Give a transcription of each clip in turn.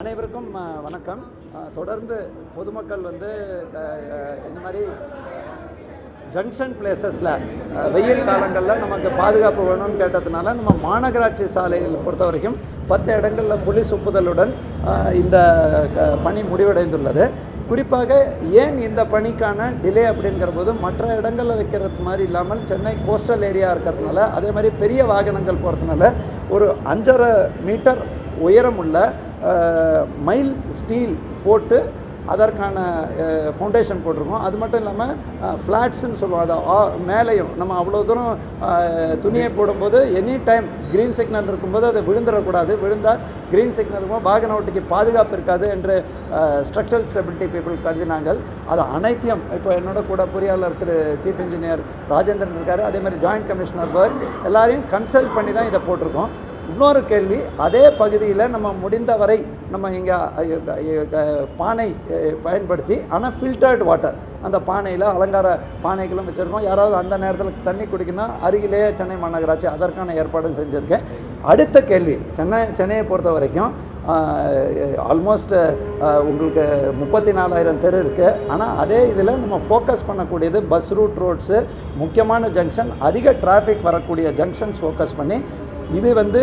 அனைவருக்கும் வணக்கம். தொடர்ந்து பொதுமக்கள் வந்து இந்த மாதிரி ஜங்ஷன் பிளேசஸில் வெயில் காலங்களில் நமக்கு பாதுகாப்பு வேணும்னு கேட்டதுனால நம்ம மாநகராட்சி சாலையில் பொறுத்த வரைக்கும் பத்து இடங்களில் போலீஸ் ஒப்புதலுடன் இந்த க- பணி முடிவடைந்துள்ளது. குறிப்பாக ஏன் இந்த பணிக்கான டிலே அப்படிங்கிற போது மற்ற இடங்களில் வைக்கிறது மாதிரி இல்லாமல் சென்னை கோஸ்டல் ஏரியா இருக்கிறதுனால அதே மாதிரி பெரிய வாகனங்கள் போகிறதுனால ஒரு அஞ்சரை மீட்டர் உயரமுள்ள மைல் ஸ்டீல் போட்டு அதற்கான ஃபவுண்டேஷன் போட்டிருக்கோம். அது மட்டும் இல்லாமல் ஃப்ளாட்ஸ்ன்னு சொல்லுவோம். அது ஆ- மேலேயும் நம்ம அவ்வளோ தூரம் துணியை போடும்போது எனி டைம் க்ரீன் சிக்னல் இருக்கும்போது அது விழுந்துடக்கூடாது விழுந்தால் க்ரீன் சிக்னல் இருக்கும்போது வாகன ஓட்டிக்கு பாதுகாப்பு இருக்காது என்று ஸ்ட்ரக்சரல் ஸ்டெபிலிட்டி பீப்புள் கருதினாங்கள் அது அனைத்தையும் இப்போ என்னோட கூட பொறியாளர் திரு சீஃப் இன்ஜினியர் ராஜேந்திரன் இருக்காரு. அதே மாதிரி ஜாயிண்ட் கமிஷனர் ஒர்க்ஸ் எல்லாரையும் கன்சல்ட் பண்ணி தான் இதை போட்டிருக்கோம். இன்னொரு கேள்வி அதே பகுதியில் நம்ம முடிந்தவரை நம்ம இங்கே பானை பயன்படுத்தி ஆனால் ஃபில்டர்டு வாட்டர் அந்த பானையில் அலங்கார பானைகளும் வச்சுருக்கோம். யாராவது அந்த நேரத்தில் தண்ணி குடிக்கணும் அருகிலேயே சென்னை மாநகராட்சி அதற்கான ஏற்பாடும் செஞ்சுருக்கேன் அடுத்த கேள்வி சென்னை சென்னையை பொறுத்த வரைக்கும் ஆல்மோஸ்ட் உங்களுக்கு முப்பத்தி நாலாயிரம் தெரு இருக்குது ஆனால் அதே இதில் நம்ம ஃபோக்கஸ் பண்ணக்கூடியது பஸ் ரூட் ரோட்ஸு முக்கியமான ஜங்ஷன் அதிக டிராஃபிக் வரக்கூடிய ஜங்ஷன்ஸ் ஃபோக்கஸ் பண்ணி இது வந்து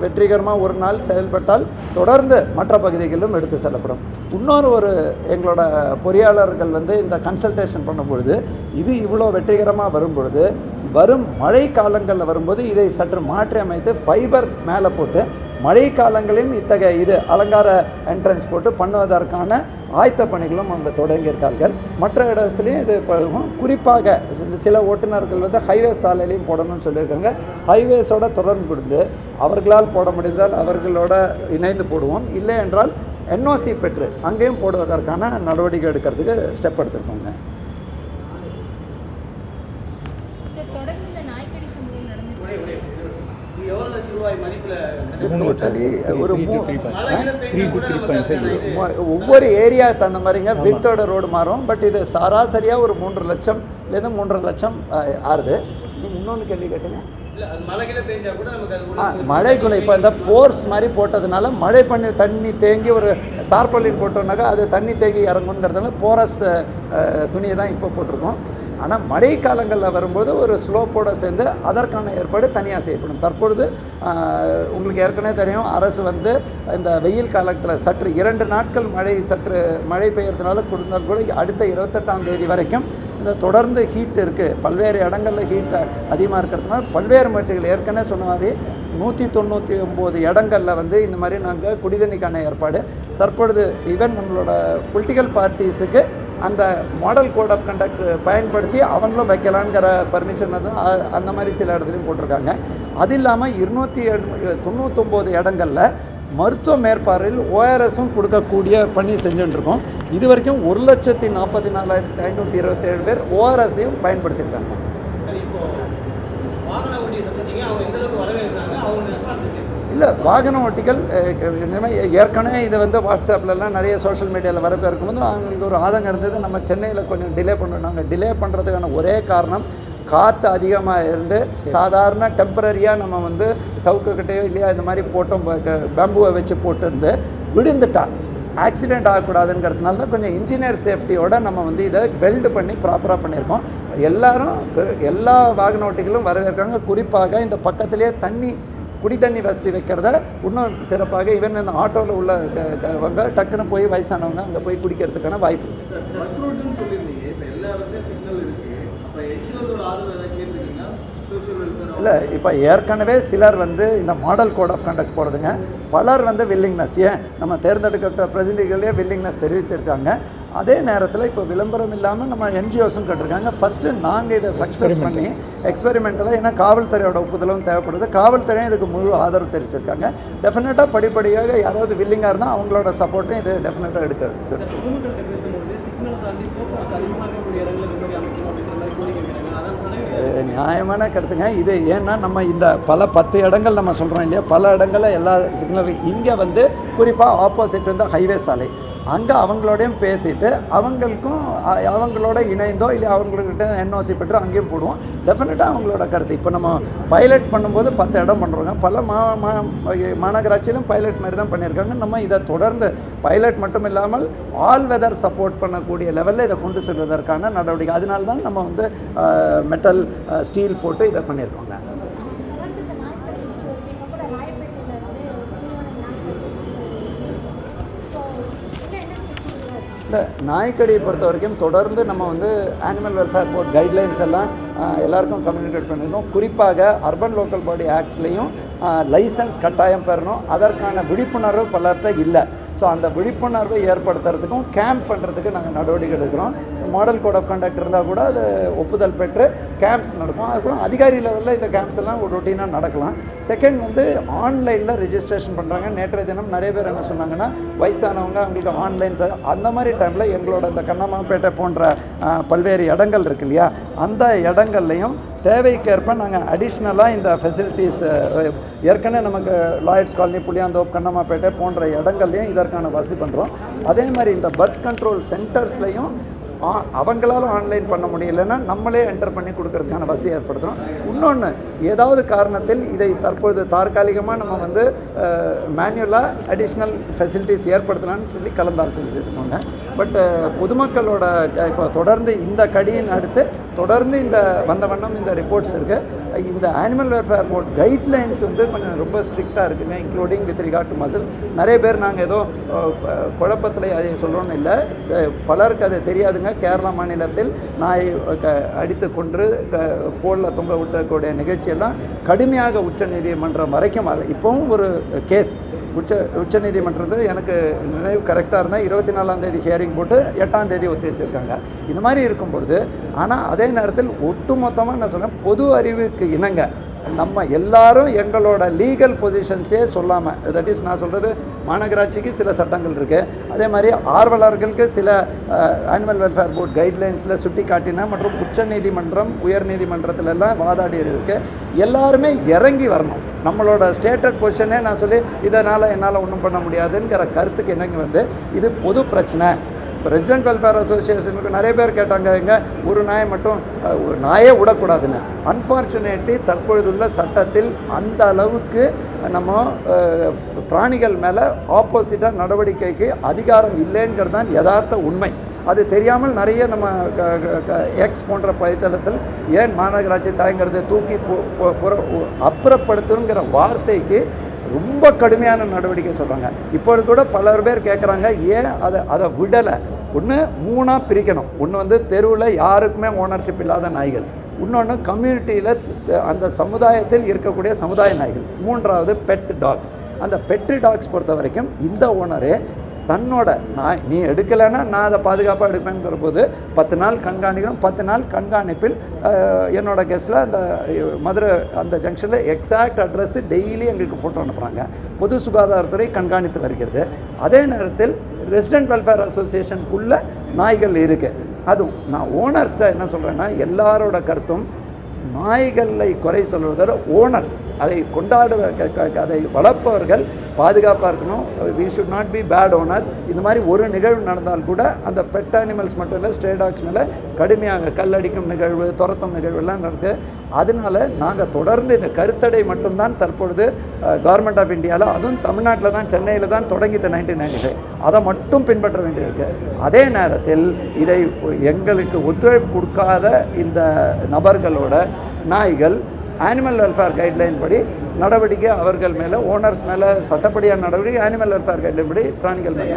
வெற்றிகரமாக ஒரு நாள் செயல்பட்டால் தொடர்ந்து மற்ற பகுதிகளிலும் எடுத்து செல்லப்படும். இன்னொரு ஒரு எங்களோட பொறியாளர்கள் வந்து இந்த கன்சல்டேஷன் பண்ணும்பொழுது இது இவ்வளோ வெற்றிகரமாக வரும்பொழுது வரும் மழை காலங்களில் வரும்போது இதை சற்று மாற்றி அமைத்து ஃபைபர் மேலே போட்டு மழை காலங்களையும் இத்தகைய இது அலங்கார என்ட்ரன்ஸ் போட்டு பண்ணுவதற்கான ஆயத்த பணிகளும் அவங்க தொடங்கியிருக்கார்கள். மற்ற இடத்துலையும் இது பழகும் குறிப்பாக சில- ஓட்டுநர்கள் வந்து ஹைவே சாலையிலையும் போடணும்னு சொல்லியிருக்காங்க. ஹைவேஸோட தொடர்பு கொடுத்து அவர்களால் போட முடிந்தால் அவர்களோட இணைந்து போடுவோம். இல்லை என்றால் என்ஓசி பெற்று அங்கேயும் போடுவதற்கான நடவடிக்கை எடுக்கிறதுக்கு ஸ்டெப் எடுத்துருக்கோங்க சார் தொடர்ந்து இந்த நாய்க்கடி சம்பவம் நடந்துட்டு இது எவ்வளவு லட்சம் ரூபாய் மதிப்புல Totally ஒரு ஒவ்வொரு ஏரியா தகுந்த மாதிரிங்க வித்தோட ரோடு மாறும். பட் இது சராசரியாக ஒரு மூன்று லட்சம்லேருந்து மூன்றரை லட்சம் ஆறுது. நீங்கள் இன்னொன்று கேள்வி கேட்டீங்க? மழைக்குள்ள இப்போ இந்த போர்ஸ் மாதிரி போட்டதுனால மழை பண்ணி தண்ணி தேங்கி ஒரு தார்பாலின் போட்டோம்னாக்கா அது தண்ணி தேங்கி இறங்குங்கிறதுனால போரஸ் துணியை தான் இப்போ போட்டிருக்கோம். ஆனால் மழை காலங்களில் வரும்போது ஒரு ஸ்லோப்போடு சேர்ந்து அதற்கான ஏற்பாடு தனியாக செய்யப்படும். தற்பொழுது உங்களுக்கு ஏற்கனவே தெரியும் அரசு வந்து இந்த வெயில் காலத்தில் சற்று இரண்டு நாட்கள் மழை சற்று மழை பெய்யறதுனால கொடுத்தால் கூட அடுத்த இருபத்தெட்டாம் தேதி வரைக்கும் இந்த தொடர்ந்து ஹீட் இருக்குது பல்வேறு இடங்களில் ஹீட் அதிகமாக இருக்கிறதுனால பல்வேறு முயற்சிகள். ஏற்கனவே சொன்ன மாதிரி நூற்றி தொண்ணூற்றி ஒம்பது இடங்களில் வந்து இந்த மாதிரி நாங்கள் குடிதண்ணிக்கான ஏற்பாடு. தற்பொழுது ஈவன் நம்மளோட பொலிட்டிக்கல் பார்ட்டிஸுக்கு அந்த மாடல் கோட் ஆஃப் கண்டக்ட் பயன்படுத்தி அவங்களும் வைக்கலாங்கிற பர்மிஷன் வந்து அந்த மாதிரி சில இடத்துலையும் போட்டிருக்காங்க. அது இல்லாமல் இருநூற்றி தொண்ணூத்தொம்போது இடங்களில் மருத்துவ மேற்பார்வையில் ஓஆர்எஸும் கொடுக்கக்கூடிய பணி செஞ்சுட்டுருக்கோம். இது வரைக்கும் ஒரு லட்சத்தி நாற்பத்தி நாலாயிரத்தி ஐநூற்றி இருபத்தேழு பேர் ஓஆர்எஸையும் பயன்படுத்தியிருக்காங்க சரி இப்போ வாகன ஓட்டியை சந்திச்சீங்க அவங்க எந்த அளவுக்கு வரவேற்கிறாங்க அவங்க ரெஸ்பான்ஸ் இல்லை வாகன ஓட்டிகள் ஏற்கனவே இதை வந்து வாட்ஸ்அப்லலாம் நிறைய சோஷியல் மீடியாவில் வரப்போ இருக்கும்போது அவங்களுக்கு ஒரு ஆதங்கம் இருந்தது. நம்ம சென்னையில் கொஞ்சம் டிலே பண்ணணும் நாங்கள் டிலே பண்ணுறதுக்கான ஒரே காரணம் காற்று அதிகமாக இருந்து சாதாரண டெம்பரரியாக நம்ம வந்து சவுக்குக்கிட்டேயோ இல்லையா இந்த மாதிரி போட்டோம் பேம்புவை வச்சு போட்டிருந்து விழுந்துட்டா ஆக்சிடென்ட் ஆகக்கூடாதுங்கிறதுனால தான் கொஞ்சம் இன்ஜினியர் சேஃப்டியோட நம்ம வந்து இதை பெல்டு பண்ணி ப்ராப்பராக பண்ணியிருக்கோம். எல்லாரும் எல்லா வாகன ஓட்டிகளும் வரவேற்கிறாங்க. குறிப்பாக இந்த பக்கத்துலேயே தண்ணி குடி தண்ணி வசதி வைக்கிறத இன்னும் சிறப்பாக ஈவன் இந்த ஆட்டோவில் உள்ள டக்குன்னு போய் வயசானவங்க அங்கே போய் குடிக்கிறதுக்கான வாய்ப்பு. இருக்குது இல்லை இப்போ ஏற்கனவே சிலர் வந்து இந்த மாடல் கோட் ஆஃப் கண்டக்ட் போடுதுங்க. பலர் வந்து வில்லிங்னஸ் ஏன்? நம்ம தேர்ந்தெடுக்கப்பட்ட பிரதிநிதிகளே வில்லிங்னஸ் தெரிவிச்சிருக்காங்க. அதே நேரத்தில் இப்போ விளம்பரம் இல்லாமல் நம்ம என்ஜிஓஸும் கட்டிருக்காங்க. ஃபஸ்ட்டு நாங்கள் இதை சக்ஸஸ் பண்ணி எக்ஸ்பெரிமெண்டலாக ஏன்னா காவல்துறையோட ஒப்புதலும் தேவைப்படுது. காவல்துறையும் இதுக்கு முழு ஆதரவு தெரிவிச்சிருக்காங்க. டெஃபினட்டாக படிப்படியாக யாராவது வில்லிங்காக இருந்தால் அவங்களோட சப்போர்ட்டும் இது டெஃபினட்டாக எடுக்கிறது நியாயமான கருத்துங்க இது ஏன்னா நம்ம இந்த பல பத்து இடங்கள் நம்ம சொல்கிறோம் இல்லையா? பல இடங்களில் எல்லா சிக்னல் இங்கே வந்து குறிப்பாக ஆப்போசிட் வந்து ஹைவே சாலை. அங்கே அவங்களோடையும் பேசிட்டு அவங்களுக்கும் அவங்களோட இணைந்தோ இல்லை அவங்கக்கிட்ட என்ஓசி பெற்று அங்கேயும் போடுவோம். டெஃபினட்டாக அவங்களோட கருத்து. இப்போ நம்ம பைலட் பண்ணும்போது பத்து இடம் பண்ணுறோங்க பல மா மா- மாநகராட்சியிலும் பைலட் மாதிரி தான் பண்ணியிருக்காங்க. நம்ம இதை தொடர்ந்து பைலட் மட்டும் இல்லாமல் ஆல் வெதர் சப்போர்ட் பண்ணக்கூடிய லெவலில் இதை கொண்டு செல்வதற்கான நடவடிக்கை. அதனால தான் நம்ம வந்து மெட்டல் ஸ்டீல் போட்டு இதை பண்ணியிருக்கோங்க தொடர்ந்து இந்த நாய்க்கடி இஷ்யூ வச்சு இப்போ கூட ராயப்பேட்டையில் இருந்து ஸோ என்ன என்ன இந்த இல்லை நாய்க்கடியை பொறுத்த வரைக்கும் தொடர்ந்து நம்ம வந்து ஆனிமல் வெல்ஃபேர் போர்ட் கைட்லைன்ஸ் எல்லாம் எல்லாருக்கும் கம்யூனிகேட் பண்ணிடணும் குறிப்பாக அர்பன் லோக்கல் பாடி ஆக்ட்லேயும் லைசன்ஸ் கட்டாயம் பெறணும். அதற்கான விழிப்புணர்வு பலர்கிட்ட இல்லை. ஸோ அந்த விழிப்புணர்வை ஏற்படுத்துறதுக்கும் கேம்ப் பண்ணுறதுக்கு நாங்கள் நடவடிக்கை எடுக்கிறோம். மாடல் கோட் ஆஃப் கண்டக்ட் இருந்தால் கூட அது ஒப்புதல் பெற்று கேம்ப்ஸ் நடக்கும். அதுக்கப்புறம் அதிகாரி லெவலில் இந்த கேம்ப்ஸ் எல்லாம் ஒரு ரொட்டீனாக நடக்கலாம். செகண்ட் வந்து ஆன்லைனில் ரிஜிஸ்ட்ரேஷன் பண்ணுறாங்க நேற்றைய தினம் நிறைய பேர் என்ன சொன்னாங்கன்னா வயசானவங்க அவங்களுக்கு ஆன்லைன் அந்த மாதிரி டைமில் எங்களோட இந்த கண்ணம்மாப்பேட்டை போன்ற பல்வேறு இடங்கள் இருக்கு இல்லையா? அந்த இடங்கள்லையும் தேவைக்கேற்ப நாங்கள் அடிஷ்னலாக இந்த ஃபெசிலிட்டிஸ் ஏற்கனவே நமக்கு லாயட்ஸ் காலனி புளியாந்தோப் கண்ணம்மாப்பேட்டை போன்ற இடங்கள்லையும் இதற்கான வசதி பண்ணுறோம் அதே மாதிரி இந்த பர்த் கண்ட்ரோல் சென்டர்ஸ்லையும் ஆ- அவங்களால ஆன்லைன் பண்ண முடியலன்னா நம்மளே என்டர் பண்ணி கொடுக்கறதுக்கான வசதி ஏற்படுத்துகிறோம் இன்னொன்று ஏதாவது காரணத்தில் இதை தற்போது தற்காலிகமாக நம்ம வந்து மேனுவலாக அடிஷ்னல் ஃபெசிலிட்டிஸ் ஏற்படுத்தலாம்னு சொல்லி கலந்தாலோசிச்சுட்டு இருக்கோங்க பட் பொதுமக்களோட இப்போ தொடர்ந்து இந்த கடியின் அடுத்து தொடர்ந்து இந்த வந்த வண்ணம் இந்த ரிப்போர்ட்ஸ் இருக்குது இந்த அனிமல் வெல்ஃபேர் போர்ட் கைட்லைன்ஸ் வந்து கொஞ்சம் ரொம்ப ஸ்ட்ரிக்டாக இருக்குங்க including with regard to muzzle நிறைய பேர் நாங்கள் ஏதோ குழப்பத்தில் அதை சொல்கிறோன்னு இல்லை. பலருக்கு அது தெரியாதுங்க. கேரளா மாநிலத்தில் நாய் க- அடித்து கொன்று போலில் தொங்க விட்டக்கூடிய நிகழ்ச்சியெல்லாம் கடுமையாக உச்சநீதிமன்றம் வரைக்கும் அது இப்போவும் ஒரு கேஸ் உச்ச உச்சநீதிமன்றத்தில் எனக்கு நினைவு கரெக்டாக இருந்தால் இருபத்தி நாலாம் தேதி ஹியரிங் போட்டு எட்டாம் தேதி ஒத்தி வச்சுருக்காங்க. இந்த மாதிரி இருக்கும் பொழுது ஆனால் அதே நேரத்தில் ஒட்டுமொத்தமாக நான் சொன்னேன் பொது அறிவுக்கு இணங்க. நம்ம எல்லாரும் எங்களோட லீகல் பொசிஷன்ஸே சொல்லாமல் தட் இஸ் நான் சொல்கிறது மாநகராட்சிக்கு சில சட்டங்கள் இருக்குது அதே மாதிரி ஆர்வலர்களுக்கு சில ஆனிமல் வெல்ஃபேர் போர்ட் கைட்லைன்ஸில் சுட்டி காட்டின மற்றும் உச்சநீதிமன்றம் உயர்நீதிமன்றத்திலெல்லாம் வாதாடி இருக்கு. எல்லாருமே இறங்கி வரணும். நம்மளோட ஸ்டேட்டட் பொசிஷனே நான் சொல்லி இதனால் என்னால் ஒன்றும் பண்ண முடியாதுங்கிற கருத்துக்கு என்னங்க வந்து இது பொது பிரச்சனை. இப்போ ரெசிடென்ட் வெல்ஃபேர் அசோசியேஷனுக்கு நிறைய பேர் கேட்டாங்க எங்க ஒரு நாயை மட்டும் ஒரு நாயே விடக்கூடாதுன்னு. அன்ஃபார்ச்சுனேட்லி தற்பொழுதுள்ள சட்டத்தில் அந்த அளவுக்கு நம்ம பிராணிகள் மேலே ஆப்போசிட்டாக நடவடிக்கைக்கு அதிகாரம் இல்லைங்கிறது தான் யதார்த்த உண்மை. அது தெரியாமல் நிறைய நம்ம எக்ஸ் போன்ற பைத்தளத்தில் ஏன் மாநகராட்சி தயங்கிறது தூக்கி பு- அப்புறப்படுத்தணுங்கிற வார்த்தைக்கு ரொம்ப கடுமையான நடவடிக்கை சொல்கிறாங்க இப்போது கூட பலர் பேர் கேட்குறாங்க ஏன் அதை அதை விடலை? ஒன்று மூணாக பிரிக்கணும். ஒன்று வந்து தெருவில் யாருக்குமே ஓனர்ஷிப் இல்லாத நாய்கள். இன்னொன்று கம்யூனிட்டியில் அந்த சமுதாயத்தில் இருக்கக்கூடிய சமுதாய நாய்கள். மூன்றாவது பெட் டாக்ஸ் அந்த பெட்ரி டாக்ஸ் பொறுத்த வரைக்கும் இந்த ஓனரு தன்னோட நான் நீ எடுக்கலைன்னா நான் அதை பாதுகாப்பாக எடுப்பேங்கிற போது பத்து நாள் கண்காணிக்கணும். பத்து நாள் கண்காணிப்பில் என்னோடய என்னோட கெஸ்ட்டில் அந்த மதுரை அந்த ஜங்ஷனில் எக்ஸாக்ட் அட்ரஸ் டெய்லி எங்களுக்கு ஃபோட்டோ அனுப்புகிறாங்க பொது சுகாதாரத்துறை கண்காணித்து வருகிறது. அதே நேரத்தில் ரெசிடென்ட் வெல்ஃபேர் அசோசியேஷனுக்குள்ள நாய்கள் இருக்குது அதுவும் நான் ஓனர்ஸ்ட்ட என்ன சொல்கிறேன்னா எல்லாரோட கருத்தும் நாய்களை குறை சொல்வதோட ஓனர்ஸ் அதை கொண்டாடுவதற்காக அதை வளர்ப்பவர்கள் பாதுகாப்பாக இருக்கணும். We should not be bad owners இந்த மாதிரி ஒரு நிகழ்வு நடந்தால் கூட அந்த பெட் அனிமல்ஸ் மட்டும் இல்லை ஸ்ட்ரே டாக்ஸ் மேலே கடுமையாக கல்லடிக்கும் நிகழ்வு துரத்தும் நிகழ்வுலாம் நடக்குது. அதனால நாங்கள் தொடர்ந்து இந்த கருத்தடை மட்டும்தான் தற்பொழுது கவர்மெண்ட் ஆஃப் இந்தியாவில் அதுவும் தமிழ்நாட்டில் தான் சென்னையில் தான் தொடங்கித்த நைன்டீன் நைன்டி ஃபைவ் அதை மட்டும் பின்பற்ற வேண்டியிருக்கு. அதே நேரத்தில் இதை எங்களுக்கு ஒத்துழைப்பு கொடுக்காத இந்த நபர்களோட நாய்கள் அனிமல் வெல்ஃபேர் கைட்லைன் படி நடவடிக்கை அவர்கள் மேலே ஓனர்ஸ் மேலே சட்டப்படியான நடவடிக்கை அனிமல் வெல்ஃபேர் கைட்லைன் படி பிராணிகள் மேலே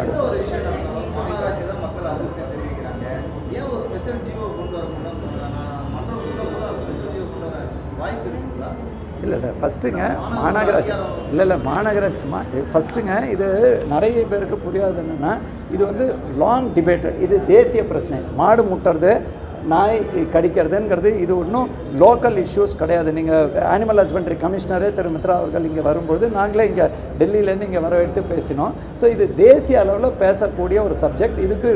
இல்லை இல்லை ஃபஸ்ட்டுங்க மாநகராட்சி இல்லை இல்லை மாநகராட்சி மா ஃபஸ்ட்டுங்க இது நிறைய பேருக்கு புரியாது என்னென்னா இது வந்து லாங் டிபேட்டட் இது தேசிய பிரச்சனை. மாடு முட்டுறது நாய் கடிக்கிறதுங்கிறது இது ஒன்றும் லோக்கல் இஷ்யூஸ் கிடையாது. நீங்கள் ஆனிமல் ஹஸ்பண்ட்ரி கமிஷனரே திரு மித்ரா அவர்கள் இங்கே வரும்போது நாங்களே இங்கே டெல்லியிலேருந்து இங்கே வரவழைத்து பேசினோம். ஸோ இது தேசிய அளவில் பேசக்கூடிய ஒரு சப்ஜெக்ட் இதுக்கு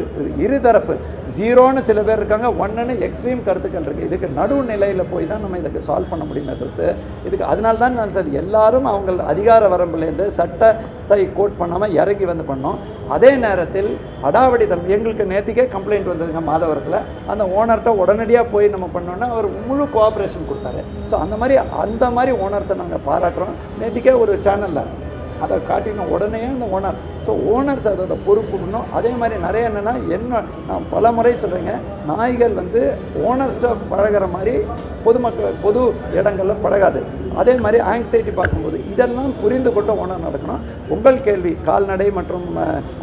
இருதரப்பு. ஜீரோன்னு சில பேர் இருக்காங்க ஒன்றுன்னு எக்ஸ்ட்ரீம் கருத்துக்கள் இருக்குது இதுக்கு நடுநிலையில் போய் தான் நம்ம இதுக்கு சால்வ் பண்ண முடியுமே தவிர்த்து இதுக்கு அதனால தான் நான் சார் எல்லாரும் அவங்க அதிகார வரம்புலேருந்து சட்டத்தை கோட் பண்ணாமல் இறங்கி வந்து பண்ணோம். அதே நேரத்தில் அடாவடி தரம் எங்களுக்கு நேற்றுக்கே கம்ப்ளைண்ட் வந்ததுங்க மாதவரத்தில். அந்த ஓனர் ஓனர்கிட்ட உடனடியாக போய் நம்ம பண்ணோன்னா அவர் முழு கோஆப்ரேஷன் கொடுத்தாரு. ஸோ அந்த மாதிரி அந்த மாதிரி ஓனர்ஸை நாங்கள் பாராட்டுறோம். நேற்றுக்கே ஒரு சேனலில் அதை காட்டின உடனே அந்த ஓனர் ஸோ ஓனர்ஸ் அதோட பொறுப்புக்கணும் அதே மாதிரி நிறைய என்னென்னா என்ன நான் பல முறை சொல்கிறேங்க நாய்கள் வந்து ஓனர்ஸ்ட்ட பழகுற மாதிரி பொதுமக்கள் பொது இடங்களில் பழகாது. அதே மாதிரி ஆங்ஸைட்டி பார்க்கும்போது இதெல்லாம் புரிந்து கொண்ட ஓனர் நடக்கணும். உங்கள் கேள்வி கால்நடை மற்றும்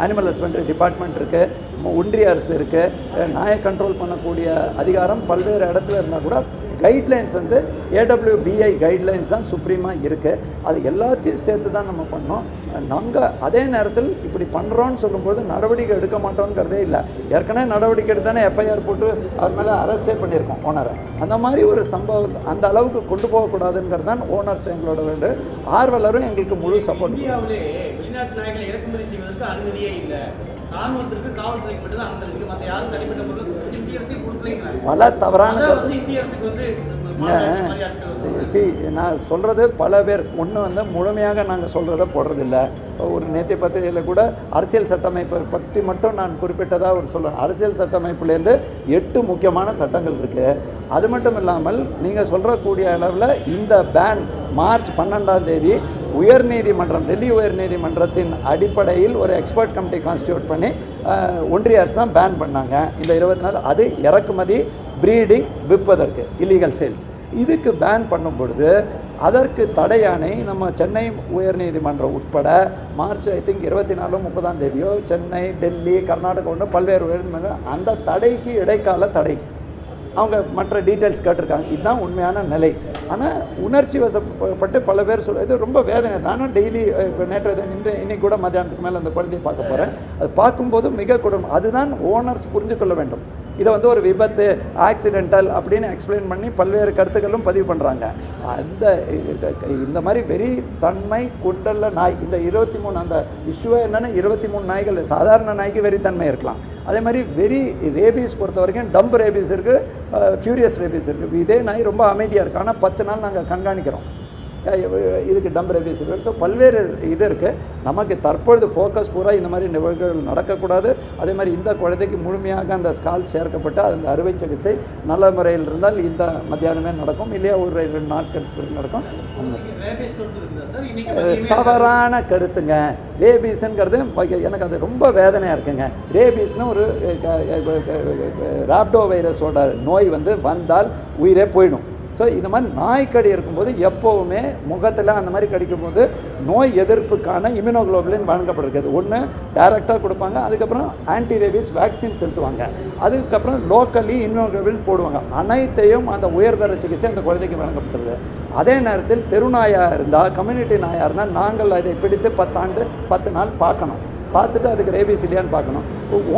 அனிமல் ஹஸ்பண்டரி டிபார்ட்மெண்ட் இருக்குது ஒன்றிய அரசு இருக்குது நாயை கண்ட்ரோல் பண்ணக்கூடிய அதிகாரம் பல்வேறு இடத்துல இருந்தால் கூட கைட்லைன்ஸ் வந்து ஏடபிள்யூபிஐ கைட்லைன்ஸ் தான் சுப்ரீமாக இருக்குது அது எல்லாத்தையும் சேர்த்து தான் நம்ம பண்ணோம். நாங்கள் அதே நேரத்தில் இப்படி பண்ணுறோன்னு சொல்லும்போது நடவடிக்கை எடுக்க மாட்டோங்கிறதே இல்லை. ஏற்கனவே நடவடிக்கை எடுத்தானே எஃப்ஐஆர் போட்டு அவர் மேலே அரெஸ்டே பண்ணியிருக்கோம் ஓனரை அந்த மாதிரி ஒரு சம்பவம் அந்த அளவுக்கு கொண்டு போகக்கூடாதுங்கிறது தான் ஓனர்ஸ் எங்களோட வேண்டு. ஆர்வலரும் எங்களுக்கு முழு சப்போர்ட் பல தவறான சி நான் சொல்கிறது பல பேர். ஒன்று வந்து முழுமையாக நாங்கள் சொல்கிறத போடுறதில்ல. ஒரு நேற்று பத்திரிகையில் கூட அரசியல் சட்டமைப்பை பற்றி மட்டும் நான் குறிப்பிட்டதாக ஒரு சொல்கிறேன் அரசியல் சட்டமைப்புலேருந்து எட்டு முக்கியமான சட்டங்கள் இருக்குது அது மட்டும் இல்லாமல் நீங்கள் சொல்கிறக்கூடிய அளவில் இந்த பேன் மார்ச் பன்னெண்டாம் தேதி உயர்நீதிமன்றம் டெல்லி உயர்நீதிமன்றத்தின் அடிப்படையில் ஒரு எக்ஸ்பர்ட் கமிட்டி கான்ஸ்டியூட் பண்ணி ஒன்றிய அரசு தான் பேன் பண்ணாங்க. இந்த இருபத்தி நாலு அது இறக்குமதி ப்ரீடிங் விற்பதற்கு இல்லீகல் சேல்ஸ் இதுக்கு பேன் பண்ணும் பொழுது அதற்கு தடையானை நம்ம சென்னை உயர்நீதிமன்றம் உட்பட மார்ச் ஐ திங்க் இருபத்தி நாலு முப்பதாம் தேதியோ சென்னை டெல்லி கர்நாடகா ஒன்று பல்வேறு உயர்நீதிமன்றம் அந்த தடைக்கு இடைக்கால தடை. அவங்க மற்ற டீட்டெயில்ஸ் கேட்டிருக்காங்க. இதுதான் உண்மையான நிலை. ஆனால் உணர்ச்சி வசப்பட்டு பல பேர் சொல்ல இது ரொம்ப வேதனை. நானும் டெய்லி இப்போ நேற்று நின்று இன்னைக்கு கூட மத்தியானத்துக்கு மேலே அந்த குழந்தையை பார்க்க போகிறேன் அது பார்க்கும்போது மிக கொடுமை அதுதான் ஓனர்ஸ் புரிஞ்சு கொள்ள வேண்டும். இதை வந்து ஒரு விபத்து ஆக்சிடென்டல் அப்படின்னு எக்ஸ்பிளைன் பண்ணி பல்வேறு கருத்துக்களும் பதிவு பண்ணுறாங்க அந்த இந்த மாதிரி வெறி தன்மை குண்டல்ல நாய் இந்த இருபத்தி மூணு அந்த இஷ்யூவே என்னென்னா இருபத்தி மூணு நாய்கள் சாதாரண நாய்க்கு வெறித்தன்மை இருக்கலாம். அதே மாதிரி வெறி ரேபீஸ் பொறுத்த வரைக்கும் டம்ப் ரேபீஸ் இருக்குது ஃபியூரியஸ் ரேபீஸ் இருக்குது இதே நாய் ரொம்ப அமைதியாக இருக்குது ஆனால் பத்து நாள் நாங்கள் கண்காணிக்கிறோம். இதுக்கு டம்ப் ரேபீஸ் இருக்குது ஸோ பல்வேறு இது இருக்குது நமக்கு தற்பொழுது ஃபோக்கஸ் பூரா இந்த மாதிரி நிகழ்வுகள் நடக்கக்கூடாது அதே மாதிரி இந்த குழந்தைக்கு முழுமையாக அந்த ஸ்கால்ப் சேர்க்கப்பட்டு அந்த அறுவை சிகிச்சை நல்ல முறையில் இருந்தால் இந்த மத்தியானமே நடக்கும் இல்லையா ஒரு ரெண்டு நாட்கள் நடக்கும் தவறான கருத்துங்க ரேபீஸுங்கிறது எனக்கு அது ரொம்ப வேதனையாக இருக்குங்க ரேபீஸ்னு ஒரு ராப்டோ வைரஸோட நோய் வந்து வந்தால் உயிரே போயிடும் ஸோ இந்த மாதிரி நாய்க்கடி இருக்கும்போது எப்போவுமே முகத்தில் அந்த மாதிரி கடிக்கும்போது நோய் எதிர்ப்புக்கான இம்யூனோகுளோபுலின் வழங்கப்பட்டிருக்குது ஒன்று டைரெக்டாக கொடுப்பாங்க. அதுக்கப்புறம் ஆன்டி ரேபிஸ் வேக்சின் செலுத்துவாங்க. அதுக்கப்புறம் லோக்கலி இம்யூனோகுளோபுலின் போடுவாங்க. அனைத்தையும் அந்த உயர்தர சிகிச்சை அந்த குழந்தைக்கு வழங்கப்பட்டது அதே நேரத்தில் தெருநாயாக இருந்தால் கம்யூனிட்டி நாயாக இருந்தால் நாங்கள் அதை பிடித்து பத்தாண்டு பத்து நாள் பார்க்கணும். பார்த்துட்டு அதுக்கு ரேபீஸ் இல்லையான்னு பார்க்கணும்.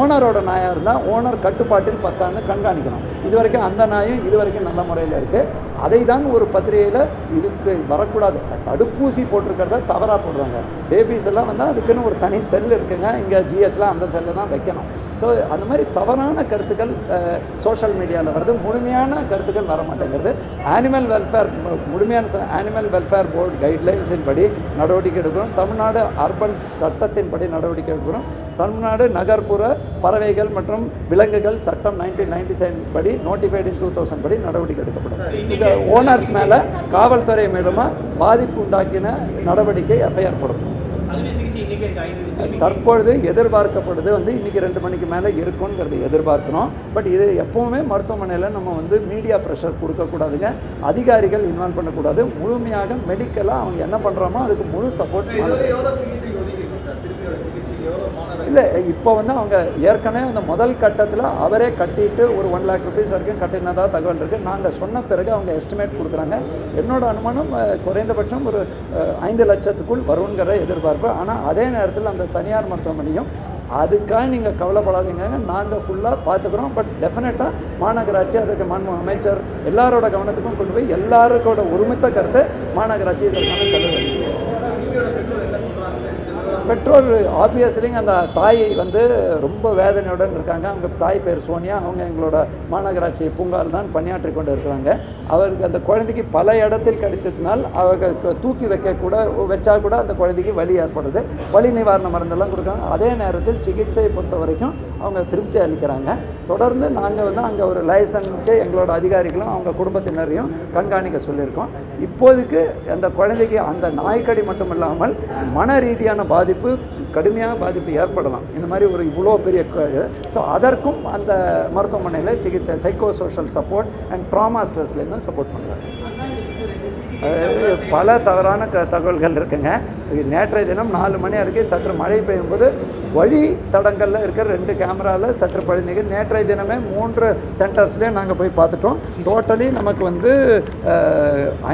ஓனரோட நாயாக இருந்தால் ஓனர் கட்டுப்பாட்டில் பத்தாண்டு கண்காணிக்கணும். இது வரைக்கும் அந்த நாயும் இது வரைக்கும் நல்ல முறையில் இருக்குது அதை தான் ஒரு பத்திரிகையில் இதுக்கு வரக்கூடாது. தடுப்பூசி போட்டிருக்கிறத தவறாக போடுறாங்க. ரேபீஸ் எல்லாம் வந்தால் அதுக்குன்னு ஒரு தனி செல் இருக்குங்க. இங்கே ஜிஹெச்லாம் அந்த செல்லை தான் வைக்கணும். ஸோ அந்த மாதிரி தவறான கருத்துக்கள் சோஷியல் மீடியாவில் வருது முழுமையான கருத்துக்கள் வர மாட்டேங்கிறது ஆனிமல் வெல்ஃபேர் முழுமையான ஆனிமல் வெல்ஃபேர் போர்டு கைட்லைன்ஸின் படி நடவடிக்கை எடுக்கிறோம். தமிழ்நாடு அர்பன் சட்டத்தின்படி நடவடிக்கை எடுக்கிறோம். தமிழ்நாடு நகர்ப்புற பறவைகள் மற்றும் விலங்குகள் சட்டம் நைன்டீன் நைன்டி செவன் படி நோட்டிஃபைடு இன் டூ தௌசண்ட் படி நடவடிக்கை எடுக்கப்படும். இது ஓனர்ஸ் மேலே காவல்துறை மூலமாக பாதிப்பு உண்டாக்கின நடவடிக்கை எஃப்ஐஆர் போடணும் தற்பொழுது எதிர்பார்க்கப்படுது வந்து இன்னைக்கு ரெண்டு மணிக்கு மேலே இருக்குங்கிறது எதிர்பார்க்கிறோம். பட் இது எப்பவுமே மருத்துவமனையில் நம்ம வந்து மீடியா ப்ரெஷர் கொடுக்கக்கூடாதுங்க அதிகாரிகள் இன்வால்வ் பண்ணக்கூடாது முழுமையாக மெடிக்கலாக அவங்க என்ன பண்ணுறோமோ அதுக்கு முழு சப்போர்ட் இதுவரை எவ்வளோ சிகிச்சைக்கு ஒதுக்கி இருக்கோம் சார் சிறுமியோட சிகிச்சைக்கு எவ்வளோ மாணவர் இல்லை இப்போ வந்து அவங்க ஏற்கனவே அந்த முதல் கட்டத்தில் அவரே கட்டிட்டு ஒரு ஒன் லேக் ருபீஸ் வரைக்கும் கட்டினதாக தகவல் இருக்குது நாங்கள் சொன்ன பிறகு அவங்க எஸ்டிமேட் கொடுக்குறாங்க. என்னோட அனுமானம் குறைந்தபட்சம் ஒரு ஐந்து லட்சத்துக்குள் வருங்கிற எதிர்பார்ப்பு. ஆனால் அதே நேரத்தில் அந்த தனியார் மருத்துவமனையும் அதுக்காக நீங்கள் கவலைப்படாதீங்க. நாங்கள் ஃபுல்லாக பார்த்துக்குறோம். பட் டெஃபினட்டாக மாநகராட்சி அதுக்கு மாண்பு அமைச்சர் எல்லாரோட கவனத்துக்கும் கொண்டு போய் எல்லாருக்கோட ஒருமித்த கருத்தை மாநகராட்சி இதற்கான செலவு சிபியோட பெற்றோர் என்ன சொல்றாங்க சார் இந்த விவகாரம் பெற்றோர் ஆப்வியஸ்லிங்க அந்த தாய் வந்து ரொம்ப வேதனையுடன் இருக்காங்க. அவங்க தாய் பேர் சோனியா. அவங்க எங்களோட மாநகராட்சி பூங்கால் தான் பணியாற்றி கொண்டு இருக்கிறாங்க. அவருக்கு அந்த குழந்தைக்கு பல இடத்தில் கடித்ததினால் அவருக்கு தூக்கி வைக்க கூட வச்சா கூட அந்த குழந்தைக்கு வலி ஏற்படுது. வலி நிவாரண மருந்தெல்லாம் கொடுக்குறாங்க. அதே நேரத்தில் சிகிச்சையை பொறுத்த வரைக்கும் அவங்க திருப்தி அளிக்கிறாங்க. தொடர்ந்து நாங்கள் வந்து அங்கே ஒரு லைசனுக்கு எங்களோட அதிகாரிகளும் அவங்க குடும்பத்தினரையும் கண்காணிக்க சொல்லியிருக்கோம். இப்போதைக்கு அந்த குழந்தைக்கு அந்த நாய்க்கடி மட்டும் இல்லாமல் மன ரீதியான பாதிப்பு கடுமையான பாதிப்பு ஏற்படலாம். இந்த மாதிரி ஒரு இவ்வளோ பெரிய ஸோ அதற்கும் அந்த மருத்துவமனையில் சிகிச்சை psycho social support and trauma ஸ்ட்ரெஸ்லேருந்து support பண்ணுறாங்க அதாவது பல தவறான க தகவல்கள் இருக்குங்க. இது நேற்றைய தினம் நாலு மணி வரைக்கும் சற்று மழை பெய்யும் போது வழி தடங்களில் இருக்கிற ரெண்டு கேமராவில் சற்று பழுந்தீங்க நேற்றைய தினமே மூன்று சென்டர்ஸ்லேயே நாங்கள் போய் பார்த்துட்டோம். டோட்டலி நமக்கு வந்து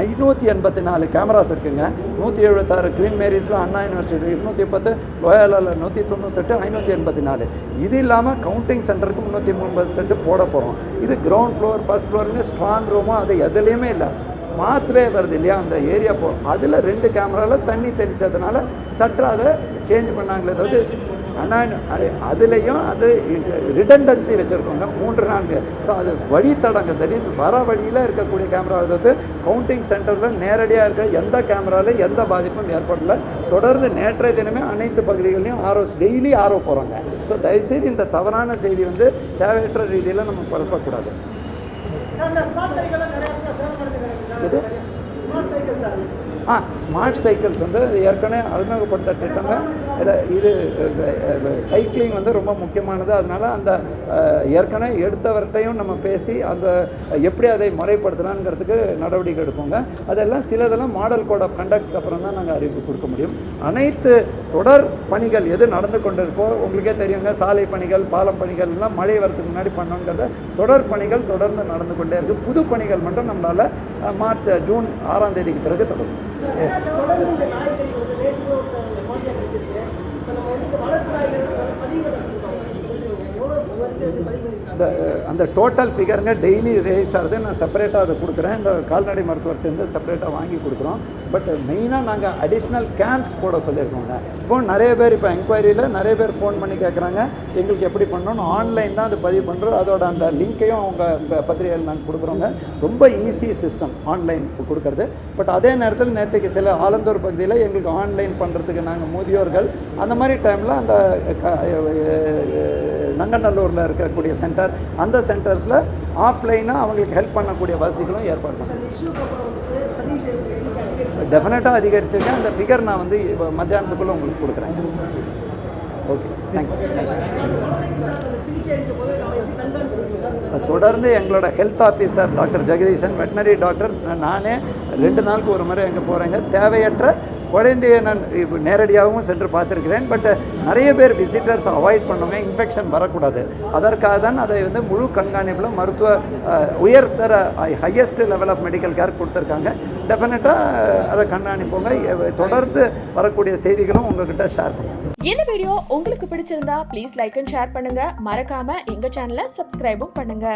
ஐநூற்றி எண்பத்தி நாலு கேமராஸ் இருக்குங்க. நூற்றி எழுபத்தாறு க்ளீன் மேரிஸில் அண்ணா யூனிவர்சிட்டி இருநூற்றி பத்து லோயாலில் நூற்றி தொண்ணூத்தெட்டு ஐநூற்றி எண்பத்தி நாலு. இது இல்லாமல் கவுண்டிங் சென்டருக்கு முந்நூற்றி முப்பத்தெட்டு போட போகிறோம் இது கிரவுண்ட் ஃப்ளோர் ஃபர்ஸ்ட் ஃப்ளோர்னு ஸ்ட்ராங் ரூமோ அது எதுலேயுமே இல்லை. பாத்வே வருது இல்லையா அந்த ஏரியா போ அதில் ரெண்டு கேமராவில் தண்ணி தெளித்ததுனால சற்று அதை சேஞ்ச் பண்ணாங்களே தவிர ஆனால் அதுலேயும் அது ரிடண்டன்சி வச்சுருக்கோங்க மூன்று நான்கு. ஸோ அது வழித்தடங்க தட் இஸ் வர வழியில் இருக்கக்கூடிய கேமரா அதாவது கவுண்டிங் சென்டரில் நேரடியாக இருக்க எந்த கேமராவில் எந்த பாதிப்பும் ஏற்படல. தொடர்ந்து நேற்றைய தினமே அனைத்து பகுதிகளிலும் ஆரோ டெய்லி ஆரோ போகிறாங்க ஸோ தயவுசெய்து இந்த தவறான செய்தி வந்து தேவையற்ற ரீதியில் நம்ம பரப்பக்கூடாது எது? ஆ ஸ்மார்ட் சைக்கிள்ஸ் வந்து ஏற்கனவே அறிமுகப்பட்ட திட்டங்க இதில் இது சைக்கிளிங் வந்து ரொம்ப முக்கியமானது. அதனால் அந்த ஏற்கனவே எடுத்தவர்கிட்டையும் நம்ம பேசி அந்த எப்படி அதை முறைப்படுத்தலாங்கிறதுக்கு நடவடிக்கை எடுப்போங்க. அதெல்லாம் சிலதெல்லாம் மாடல் கோட் ஆஃப் கண்டக்ட் அப்புறம் தான் நாங்கள் அறிவிப்பு கொடுக்க முடியும். அனைத்து தொடர் பணிகள் எது நடந்து கொண்டு இருக்கோ உங்களுக்கே தெரியுங்க சாலை பணிகள் பாலம் பணிகள் எல்லாம் மழை வரதுக்கு முன்னாடி பண்ணோங்கிறத தொடர் பணிகள் தொடர்ந்து நடந்து கொண்டே இருக்குது புது பணிகள் மட்டும் நம்மளால் மார்ச் ஜூன் ஆறாம் தேதிக்கு பிறகு தொடரும். தொடர்ந்து இந்த நாய்க்கறி வந்து நேற்று கூட ஒரு குழந்தை கிடைச்சிருக்கு இப்போ நம்ம வந்து இந்த வளர்ப்பு நாய்கள் பதிவு பண்ண சொல்லுவாங்க எவ்வளோ வந்து பதிவு பண்ணியிருக்காங்க அந்த டோட்டல் ஃபிகருங்க டெய்லி ரேஸ் ஆகுது நான் செப்பரேட்டாக அதை கொடுக்குறேன் இந்த கால்நடை மருத்துவர்கிட்டருந்து செப்பரேட்டாக வாங்கி கொடுக்குறோம் பட் மெயினாக நாங்கள் அடிஷ்னல் கேம்ப்ஸ் போட சொல்லியிருக்கோங்க இப்போ நிறைய பேர் இப்போ என்கொயரியில் நிறைய பேர் ஃபோன் பண்ணி கேட்குறாங்க எங்களுக்கு எப்படி பண்ணணும் ஆன்லைன் தான் அது பதிவு பண்ணுறது அதோட அந்த லிங்க்கையும் அவங்க பத்திரிகையில் நாங்கள் கொடுக்குறோங்க ரொம்ப ஈஸி சிஸ்டம் ஆன்லைன் கொடுக்குறது பட் அதே நேரத்தில் நேற்றுக்கு சில ஆலந்தூர் பகுதியில் எங்களுக்கு ஆன்லைன் பண்ணுறதுக்கு நாங்கள் முதியோர்கள் அந்த மாதிரி டைமில் அந்த க- நங்கநல்லூரில் இருக்கக்கூடிய சென்டர் அந்த சென்டர்ஸில் ஆஃப்லைனாக அவங்களுக்கு ஹெல்ப் பண்ணக்கூடிய வசதிகளும் ஏற்பாடு பண்ணுறோம் டெஃபினட்டாக அதிகரிச்சிருக்கேன். அந்த ஃபிகர் நான் வந்து இப்போ மத்தியானத்துக்குள்ளே உங்களுக்கு கொடுக்குறேன். ஓகே தேங்க்யூ தொடர்ந்து எங்களோட health officer doctor Jagadeesan veterinary doctor நானே ரெண்டு நாளுக்கு ஒரு முறை அங்கே போகிறேங்க தேவையற்ற குழந்தைய நான் இப்போ நேரடியாகவும் சென்று பார்த்துருக்கிறேன். பட் நிறைய பேர் விசிட்டர்ஸ் அவாய்ட் பண்ணுவாங்க இன்ஃபெக்ஷன் வரக்கூடாது. அதற்காக தான் அதை வந்து முழு கண்காணிப்பில் மருத்துவ உயர்தர highest level of medical care கொடுத்துருக்காங்க. டெஃபினட்டாக அதை கண்காணிப்போங்க. தொடர்ந்து வரக்கூடிய செய்திகளும் உங்ககிட்ட ஷேர் பண்ணுவோம் இந்த வீடியோ உங்களுக்கு பிடிச்சிருந்தா ப்ளீஸ் லைக் அண்ட் ஷேர் பண்ணுங்க. மறக்காம எங்க சேனலை சப்ஸ்கிரைபும் பண்ணுங்க.